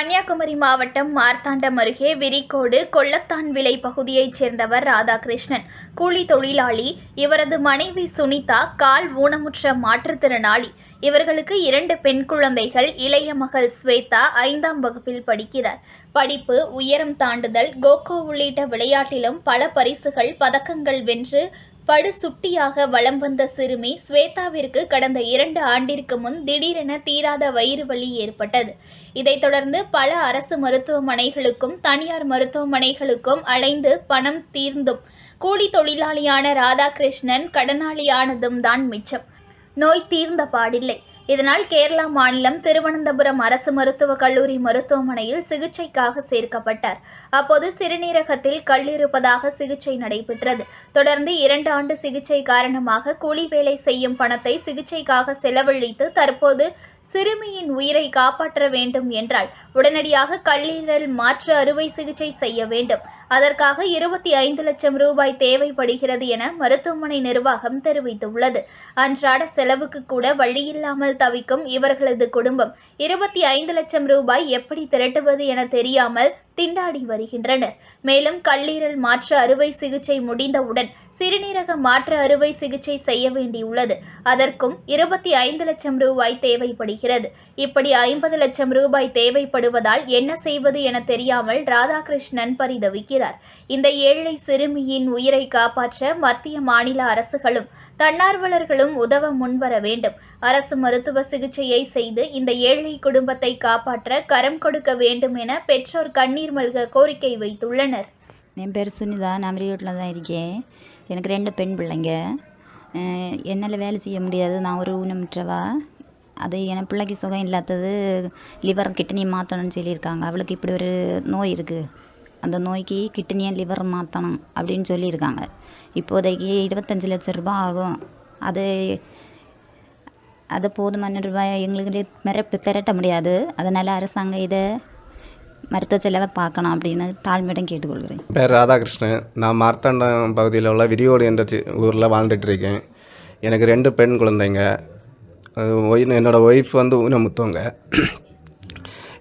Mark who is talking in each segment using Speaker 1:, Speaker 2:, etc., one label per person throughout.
Speaker 1: கன்னியாகுமரி மாவட்டம் மார்த்தாண்டம் அருகே விரிக்கோடு கொள்ளத்தான் விலை பகுதியைச் சேர்ந்தவர் ராதாகிருஷ்ணன் கூலி தொழிலாளி இவரது மனைவி சுனிதா கால் ஊனமுற்ற மாற்றுத்திறனாளி இவர்களுக்கு இரண்டு பெண் குழந்தைகள் இளைய மகள் ஸ்வேதா ஐந்தாம் வகுப்பில் படிக்கிறார் படிப்பு உயரம் தாண்டுதல் கோகோ உள்ளிட்ட விளையாட்டிலும் பல பரிசுகள் பதக்கங்கள் வென்று படு சுட்டியாக வலம் வந்த சிறுமி ஸ்வேதாவிற்கு கடந்த இரண்டு ஆண்டிற்கு முன் திடீரென தீராத வயிறு வலி ஏற்பட்டது இதைத் தொடர்ந்து பல அரசு மருத்துவமனைகளுக்கும் தனியார் மருத்துவமனைகளுக்கும் அலைந்து பணம் தீர்ந்தும் கூலி தொழிலாளியான ராதாகிருஷ்ணன் கடனாளியானதும் தான் மிச்சம் நோய் தீர்ந்த பாடில்லை இதனால் கேரளா மாநிலம் திருவனந்தபுரம் அரசு மருத்துவக் கல்லூரி மருத்துவமனையில் சிகிச்சைக்காக சேர்க்கப்பட்டார் அப்போது சிறுநீரகத்தில் கல் இருப்பதாக சிகிச்சை நடைபெற்றது தொடர்ந்து இரண்டு ஆண்டு சிகிச்சை காரணமாக கூலி வேலை செய்யும் பணத்தை சிகிச்சைக்காக செலவழித்து தற்போது சிறுமியின் உயிரை காப்பாற்ற வேண்டும் என்றால் உடனடியாக கல்லீரல் மாற்று அறுவை சிகிச்சை செய்ய வேண்டும் அதற்காக இருபத்தி ஐந்து லட்சம் ரூபாய் தேவைப்படுகிறது என மருத்துவமனை நிர்வாகம் தெரிவித்துள்ளது அன்றாட செலவுக்கு கூட வழியில்லாமல் தவிக்கும் இவர்களது குடும்பம் இருபத்தி ஐந்து லட்சம் ரூபாய் எப்படி திரட்டுவது என தெரியாமல் திண்டாடி வருகின்றனர் மேலும் கல்லீரல் மாற்று அறுவை சிகிச்சை முடிந்தவுடன் சிறுநீரக மாற்று அறுவை சிகிச்சை செய்ய வேண்டியுள்ளது அதற்கும் இருபத்தி ஐந்து லட்சம் ரூபாய் தேவைப்படுகிறது இப்படி ஐம்பது லட்சம் ரூபாய் தேவைப்படுவதால் என்ன செய்வது என தெரியாமல் ராதாகிருஷ்ணன் பரிதவிக்கிறார் இந்த ஏழை சிறுமியின் உயிரை காப்பாற்ற மத்திய மாநில அரசுகளும் தன்னார்வலர்களும் உதவ முன்வர வேண்டும் அரசு மருத்துவ சிகிச்சையை செய்து இந்த ஏழை குடும்பத்தை காப்பாற்ற கரம் கொடுக்க வேண்டும் என பெற்றோர் கண்ணீர் உயிர் மல்க கோரிக்கை வைத்துள்ளனர்
Speaker 2: என் பேர் சுனிதா நான் வீட்டில் தான் இருக்கேன் எனக்கு ரெண்டு பெண் பிள்ளைங்க என்னால் வேலை செய்ய முடியாது நான் ஒரு ஊனமுற்றவா அது என் பிள்ளைக்கு சுகம் இல்லாதது லிவர் கிட்னி மாற்றணும்னு சொல்லியிருக்காங்க அவளுக்கு இப்படி ஒரு நோய் இருக்குது அந்த நோய்க்கு கிட்னியை லிவர் மாற்றணும் அப்படின்னு சொல்லியிருக்காங்க இப்போதைக்கு இருபத்தஞ்சி லட்சம் ரூபாய் ஆகும் அது அதை போதுமான ரூபாய் எங்களுக்கு மிரப்பு திரட்ட முடியாது அதனால் அரசாங்கம் இதை மருத்துவ செலவை பார்க்கணும் அப்படின்னு தாழ்மையிடம் கேட்டுக்கொள்கிறேன்
Speaker 3: பேர் ராதாகிருஷ்ணன் நான் மார்த்தாண்டம் பகுதியில் உள்ள விரியோடு என்ற ஊரில் வாழ்ந்துட்டுருக்கேன் எனக்கு ரெண்டு பெண் குழந்தைங்க என்னோடய ஒய்ஃப் வந்து ஊனமுத்தவங்க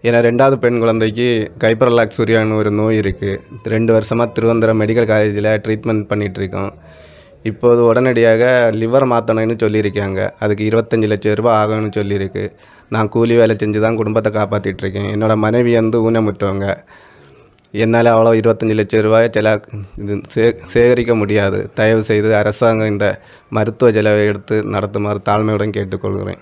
Speaker 3: ஏன்னா ரெண்டாவது பெண் குழந்தைக்கு கைப்பரலாக் சூரியான்னு ஒரு நோய் இருக்குது ரெண்டு வருஷமாக திருவந்திரம் மெடிக்கல் காலேஜில் ட்ரீட்மெண்ட் பண்ணிகிட்ருக்கோம் இப்போது உடனடியாக லிவர் மாற்றணுன்னு சொல்லியிருக்காங்க அதுக்கு இருபத்தஞ்சி லட்சம் ரூபா ஆகும்னு சொல்லியிருக்கு நான் கூலி வேலை செஞ்சு தான் குடும்பத்தை காப்பாற்றிட்டுருக்கேன் என்னோடய மனைவி வந்து ஊனமுட்டவங்க என்னால் அவ்வளோ இருபத்தஞ்சி லட்சம் ரூபாயை செல இது சே சேகரிக்க முடியாது தயவு செய்து அரசாங்கம் இந்த மருத்துவ செலவை எடுத்து நடத்துமாறு தாழ்மையுடன் கேட்டுக்கொள்கிறேன்